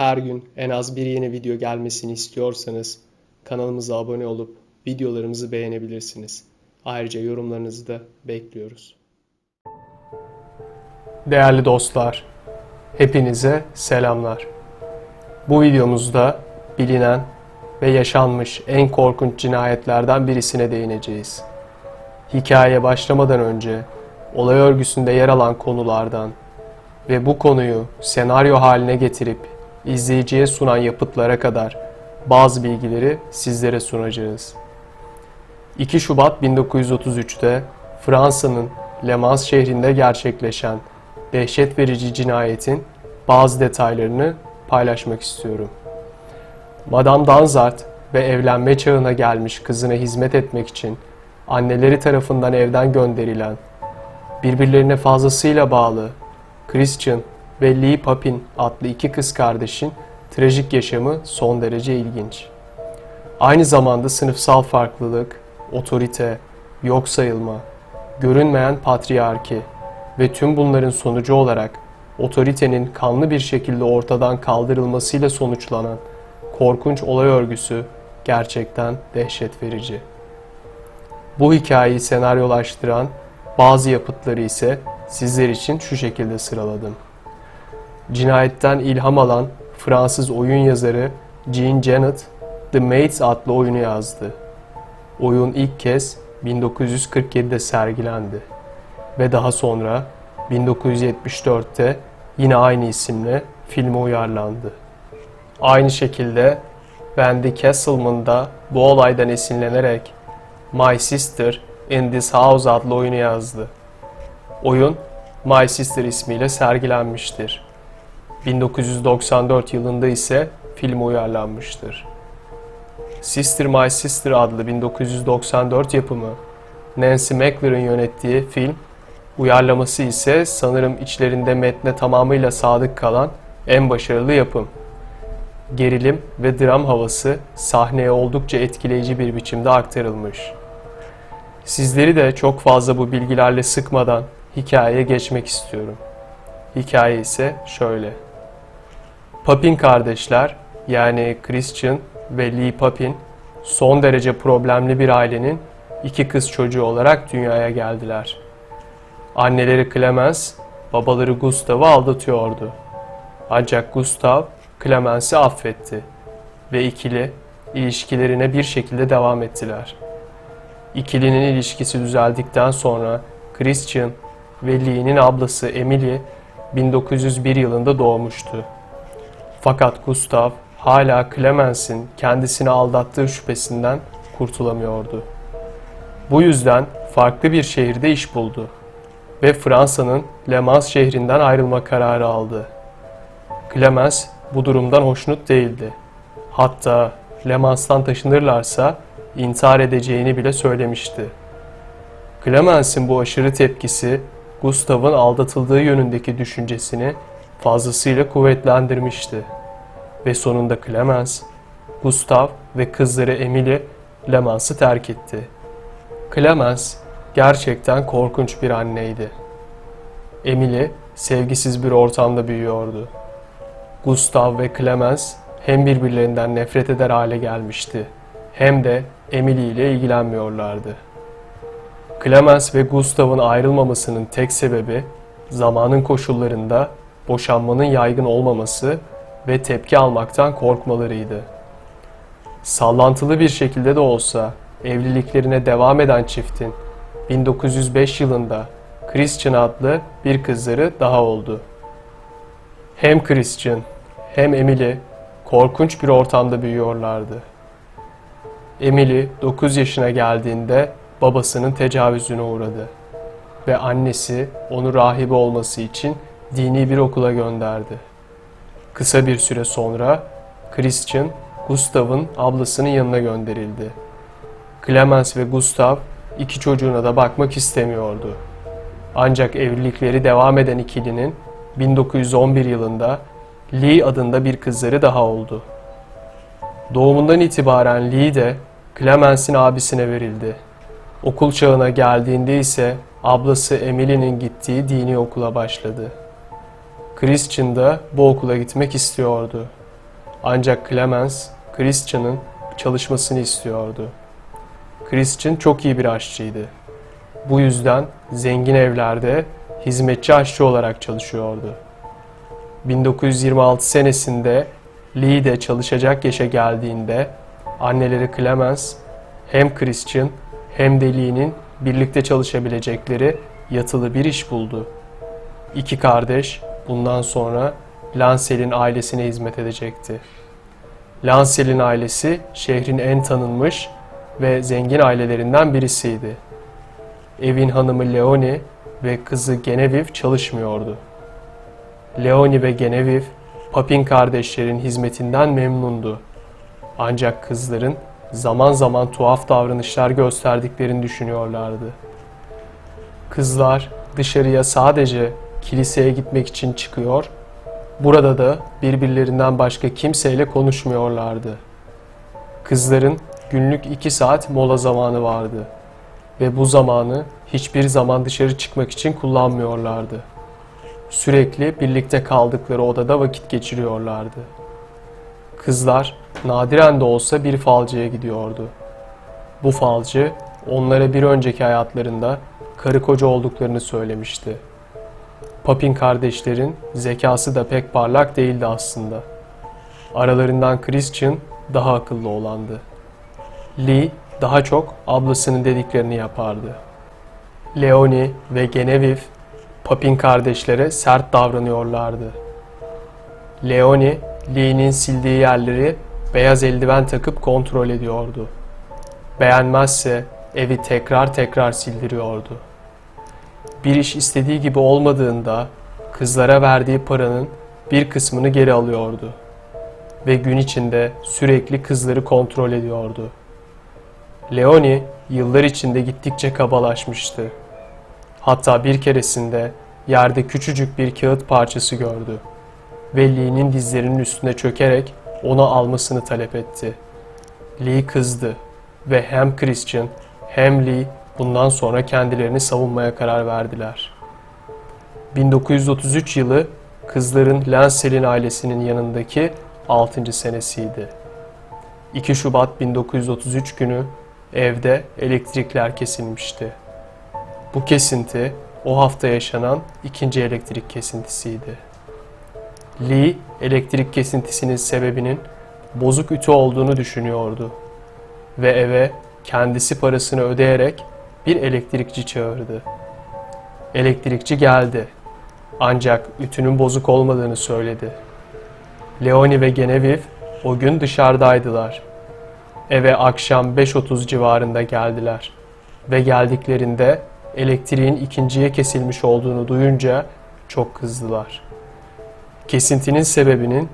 her gün en az bir yeni video gelmesini istiyorsanız kanalımıza abone olup videolarımızı beğenebilirsiniz. Ayrıca yorumlarınızı da bekliyoruz. Değerli dostlar, hepinize selamlar. Bu videomuzda bilinen ve yaşanmış en korkunç cinayetlerden birisine değineceğiz. Hikayeye başlamadan önce olay örgüsünde yer alan konulardan ve bu konuyu senaryo haline getirip izleyiciye sunan yapıtlara kadar bazı bilgileri sizlere sunacağız. 2 Şubat 1933'te Fransa'nın Le Mans şehrinde gerçekleşen dehşet verici cinayetin bazı detaylarını paylaşmak istiyorum. Madame Danzart ve evlenme çağına gelmiş kızına hizmet etmek için anneleri tarafından evden gönderilen, birbirlerine fazlasıyla bağlı Christian ve Lee Papin adlı iki kız kardeşin trajik yaşamı son derece ilginç. Aynı zamanda sınıfsal farklılık, otorite, yok sayılma, görünmeyen patriarki ve tüm bunların sonucu olarak otoritenin kanlı bir şekilde ortadan kaldırılmasıyla sonuçlanan korkunç olay örgüsü gerçekten dehşet verici. Bu hikayeyi senaryolaştıran bazı yapıtları ise sizler için şu şekilde sıraladım. Cinayetten ilham alan Fransız oyun yazarı Jean Genet, The Maids adlı oyunu yazdı. Oyun ilk kez 1947'de sergilendi ve daha sonra 1974'te yine aynı isimle filme uyarlandı. Aynı şekilde Wendy Castleman da bu olaydan esinlenerek My Sister in This House adlı oyunu yazdı. Oyun My Sister ismiyle sergilenmiştir. 1994 yılında ise film uyarlanmıştır. Sister My Sister adlı 1994 yapımı Nancy McLaren yönettiği film, uyarlaması ise sanırım içlerinde metne tamamıyla sadık kalan en başarılı yapım. Gerilim ve dram havası sahneye oldukça etkileyici bir biçimde aktarılmış. Sizleri de çok fazla bu bilgilerle sıkmadan hikayeye geçmek istiyorum. Hikaye ise şöyle. Papin kardeşler yani Christian ve Lee Papin son derece problemli bir ailenin iki kız çocuğu olarak dünyaya geldiler. Anneleri Clemens, babaları Gustav'ı aldatıyordu. Ancak Gustav Clemens'i affetti ve ikili ilişkilerine bir şekilde devam ettiler. İkilinin ilişkisi düzeldikten sonra Christian ve Lee'nin ablası Emily 1901 yılında doğmuştu. Fakat Gustav hala Clemens'in kendisini aldattığı şüphesinden kurtulamıyordu. Bu yüzden farklı bir şehirde iş buldu ve Fransa'nın Le Mans şehrinden ayrılma kararı aldı. Clemens bu durumdan hoşnut değildi. Hatta Le Mans'tan taşınırlarsa intihar edeceğini bile söylemişti. Clemens'in bu aşırı tepkisi Gustav'ın aldatıldığı yönündeki düşüncesini fazlasıyla kuvvetlendirmişti. Ve sonunda Clemens, Gustav ve kızları Emily Le Mans'ı terk etti. Clemens gerçekten korkunç bir anneydi. Emily sevgisiz bir ortamda büyüyordu. Gustav ve Clemens hem birbirlerinden nefret eder hale gelmişti hem de Emily ile ilgilenmiyorlardı. Clemens ve Gustav'ın ayrılmamasının tek sebebi zamanın koşullarında boşanmanın yaygın olmaması ve tepki almaktan korkmalarıydı. Sallantılı bir şekilde de olsa evliliklerine devam eden çiftin 1905 yılında Christian adlı bir kızları daha oldu. Hem Christian hem Emily korkunç bir ortamda büyüyorlardı. Emily 9 yaşına geldiğinde babasının tecavüzüne uğradı ve annesi onu rahibe olması için dini bir okula gönderdi. Kısa bir süre sonra Christian, Gustav'ın ablasının yanına gönderildi. Clemens ve Gustav iki çocuğuna da bakmak istemiyordu. Ancak evlilikleri devam eden ikilinin 1911 yılında Lee adında bir kızları daha oldu. Doğumundan itibaren Lee de Clemens'in abisine verildi. Okul çağına geldiğinde ise ablası Emily'nin gittiği dini okula başladı. Christian da bu okula gitmek istiyordu. Ancak Clemens, Christian'ın çalışmasını istiyordu. Christian çok iyi bir aşçıydı. Bu yüzden zengin evlerde hizmetçi aşçı olarak çalışıyordu. 1926 senesinde Lee de çalışacak yaşa geldiğinde anneleri Clemens hem Christian hem de Lee'nin birlikte çalışabilecekleri yatılı bir iş buldu. İki kardeş bundan sonra Lansel'in ailesine hizmet edecekti. Lansel'in ailesi şehrin en tanınmış ve zengin ailelerinden birisiydi. Evin hanımı Leonie ve kızı Genevieve çalışmıyordu. Leonie ve Genevieve, Papin kardeşlerin hizmetinden memnundu. Ancak kızların zaman zaman tuhaf davranışlar gösterdiklerini düşünüyorlardı. Kızlar dışarıya sadece kiliseye gitmek için çıkıyor, burada da birbirlerinden başka kimseyle konuşmuyorlardı. Kızların günlük iki saat mola zamanı vardı ve bu zamanı hiçbir zaman dışarı çıkmak için kullanmıyorlardı. Sürekli birlikte kaldıkları odada vakit geçiriyorlardı. Kızlar nadiren de olsa bir falcıya gidiyordu. Bu falcı onlara bir önceki hayatlarında karı koca olduklarını söylemişti. Papin kardeşlerin zekası da pek parlak değildi aslında. Aralarından Christian daha akıllı olandı. Lee daha çok ablasının dediklerini yapardı. Leonie ve Genevieve Papin kardeşlere sert davranıyorlardı. Leonie, Lee'nin sildiği yerleri beyaz eldiven takıp kontrol ediyordu. Beğenmezse evi tekrar tekrar sildiriyordu. Bir iş istediği gibi olmadığında kızlara verdiği paranın bir kısmını geri alıyordu ve gün içinde sürekli kızları kontrol ediyordu. Leonie yıllar içinde gittikçe kabalaşmıştı. Hatta bir keresinde yerde küçücük bir kağıt parçası gördü ve Lee'nin dizlerinin üstüne çökerek onu almasını talep etti. Lee kızdı ve hem Christian hem Lee bundan sonra kendilerini savunmaya karar verdiler. 1933 yılı kızların Lansel'in ailesinin yanındaki 6. senesiydi. 2 Şubat 1933 günü evde elektrikler kesilmişti. Bu kesinti o hafta yaşanan ikinci elektrik kesintisiydi. Lee elektrik kesintisinin sebebinin bozuk ütü olduğunu düşünüyordu ve eve kendisi parasını ödeyerek bir elektrikçi çağırdı. Elektrikçi geldi ancak ütünün bozuk olmadığını söyledi. Leonie ve Genevieve o gün dışarıdaydılar. Eve akşam 5.30 civarında geldiler ve geldiklerinde elektriğin ikinciye kesilmiş olduğunu duyunca çok kızdılar. Kesintinin sebebinin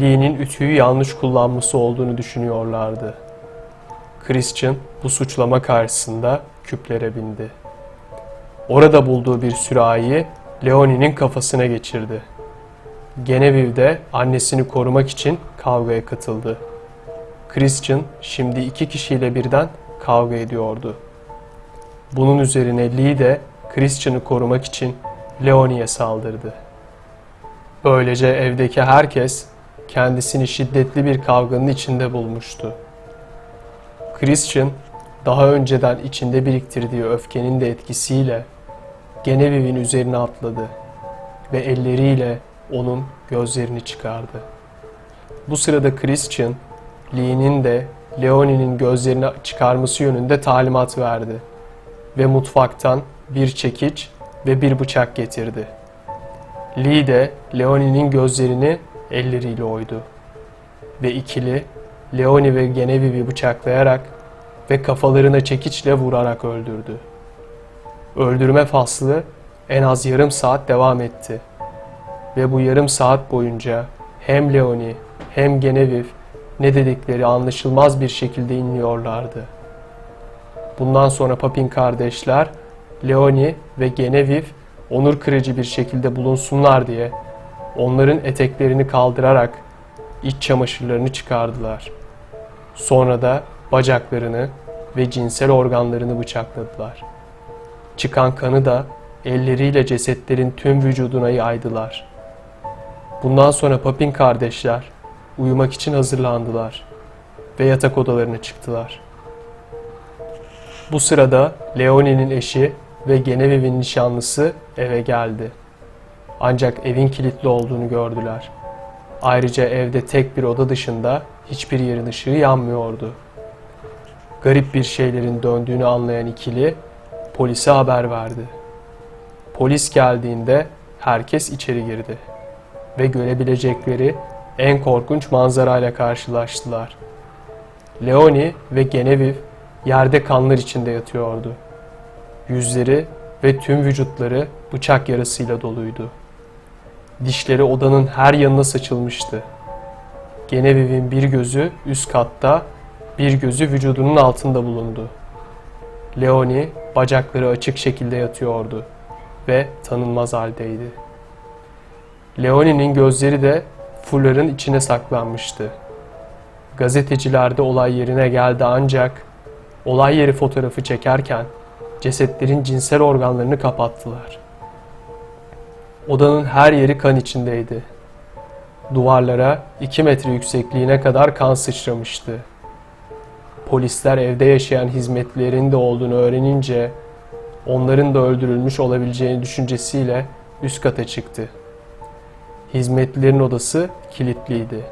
Lee'nin ütüyü yanlış kullanması olduğunu düşünüyorlardı. Christian bu suçlama karşısında küplere bindi. Orada bulduğu bir sürahiyi Leonie'nin kafasına geçirdi. Genevieve de annesini korumak için kavgaya katıldı. Christian şimdi iki kişiyle birden kavga ediyordu. Bunun üzerine Lee de Christian'ı korumak için Leonie'ye saldırdı. Böylece evdeki herkes kendisini şiddetli bir kavganın içinde bulmuştu. Christian daha önceden içinde biriktirdiği öfkenin de etkisiyle Genevieve'in üzerine atladı ve elleriyle onun gözlerini çıkardı. Bu sırada Christian, Lee'nin de Leonie'nin gözlerini çıkarması yönünde talimat verdi ve mutfaktan bir çekiç ve bir bıçak getirdi. Lee de Leonie'nin gözlerini elleriyle oydu ve ikili Leonie ve Genevieve'i bıçaklayarak ve kafalarına çekiçle vurarak öldürdü. Öldürme faslı en az yarım saat devam etti. Ve bu yarım saat boyunca hem Leonie hem Genevieve ne dedikleri anlaşılmaz bir şekilde inliyorlardı. Bundan sonra Papin kardeşler Leonie ve Genevieve onur kırıcı bir şekilde bulunsunlar diye onların eteklerini kaldırarak iç çamaşırlarını çıkardılar. Sonra da bacaklarını ve cinsel organlarını bıçakladılar. Çıkan kanı da elleriyle cesetlerin tüm vücuduna yaydılar. Bundan sonra Papin kardeşler uyumak için hazırlandılar ve yatak odalarına çıktılar. Bu sırada Leonie'nin eşi ve Genevieve'in nişanlısı eve geldi. Ancak evin kilitli olduğunu gördüler. Ayrıca evde tek bir oda dışında hiçbir yerin ışığı yanmıyordu. Garip bir şeylerin döndüğünü anlayan ikili polise haber verdi. Polis geldiğinde herkes içeri girdi ve görebilecekleri en korkunç manzarayla karşılaştılar. Leonie ve Genevieve yerde kanlar içinde yatıyordu. Yüzleri ve tüm vücutları bıçak yarasıyla doluydu. Dişleri odanın her yanına saçılmıştı. Genevieve'in bir gözü üst katta, bir gözü vücudunun altında bulundu. Leonie bacakları açık şekilde yatıyordu ve tanınmaz haldeydi. Leonie'nin gözleri de fulların içine saklanmıştı. Gazeteciler de olay yerine geldi ancak olay yeri fotoğrafı çekerken cesetlerin cinsel organlarını kapattılar. Odanın her yeri kan içindeydi. Duvarlara 2 metre yüksekliğine kadar kan sıçramıştı. Polisler evde yaşayan hizmetlilerin de olduğunu öğrenince onların da öldürülmüş olabileceğini düşüncesiyle üst kata çıktı. Hizmetlilerin odası kilitliydi.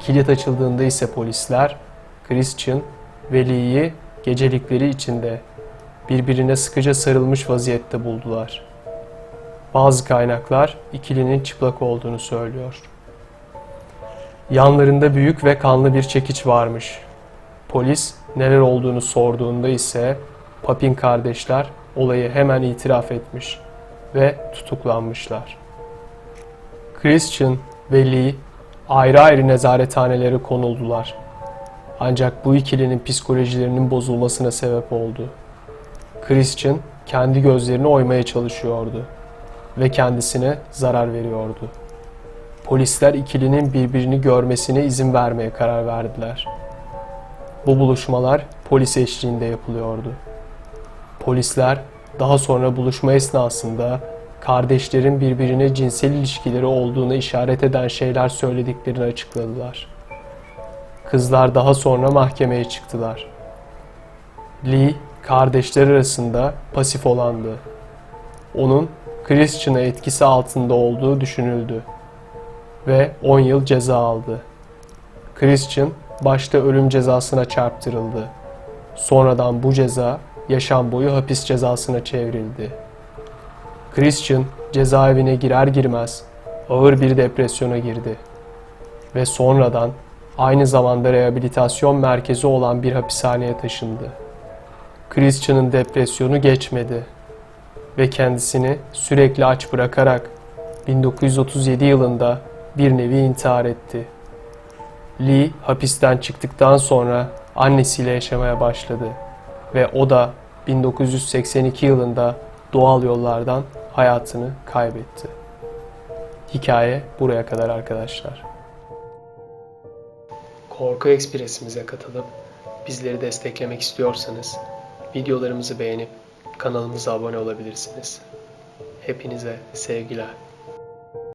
Kilit açıldığında ise polisler Christian ve gecelikleri içinde birbirine sıkıca sarılmış vaziyette buldular. Bazı kaynaklar ikilinin çıplak olduğunu söylüyor. Yanlarında büyük ve kanlı bir çekiç varmış. Polis neler olduğunu sorduğunda ise Papin kardeşler olayı hemen itiraf etmiş ve tutuklanmışlar. Christian ve Lee ayrı ayrı nezarethanelere konuldular. Ancak bu ikilinin psikolojilerinin bozulmasına sebep oldu. Christian kendi gözlerini oymaya çalışıyordu ve kendisine zarar veriyordu. Polisler ikilinin birbirini görmesine izin vermeye karar verdiler. Bu buluşmalar polis eşliğinde yapılıyordu. Polisler daha sonra buluşma esnasında kardeşlerin birbirine cinsel ilişkileri olduğunu işaret eden şeyler söylediklerini açıkladılar. Kızlar daha sonra mahkemeye çıktılar. Lee kardeşler arasında pasif olandı. Onun Christian'a etkisi altında olduğu düşünüldü ve 10 yıl ceza aldı. Christian başta ölüm cezasına çarptırıldı. Sonradan bu ceza yaşam boyu hapis cezasına çevrildi. Christian cezaevine girer girmez ağır bir depresyona girdi ve sonradan aynı zamanda rehabilitasyon merkezi olan bir hapishaneye taşındı. Christian'ın depresyonu geçmedi ve kendisini sürekli aç bırakarak 1937 yılında bir nevi intihar etti. Lee hapisten çıktıktan sonra annesiyle yaşamaya başladı ve o da 1982 yılında doğal yollardan hayatını kaybetti. Hikaye buraya kadar arkadaşlar. Korku Ekspresimize katılıp bizleri desteklemek istiyorsanız videolarımızı beğenip kanalımıza abone olabilirsiniz. Hepinize sevgiler.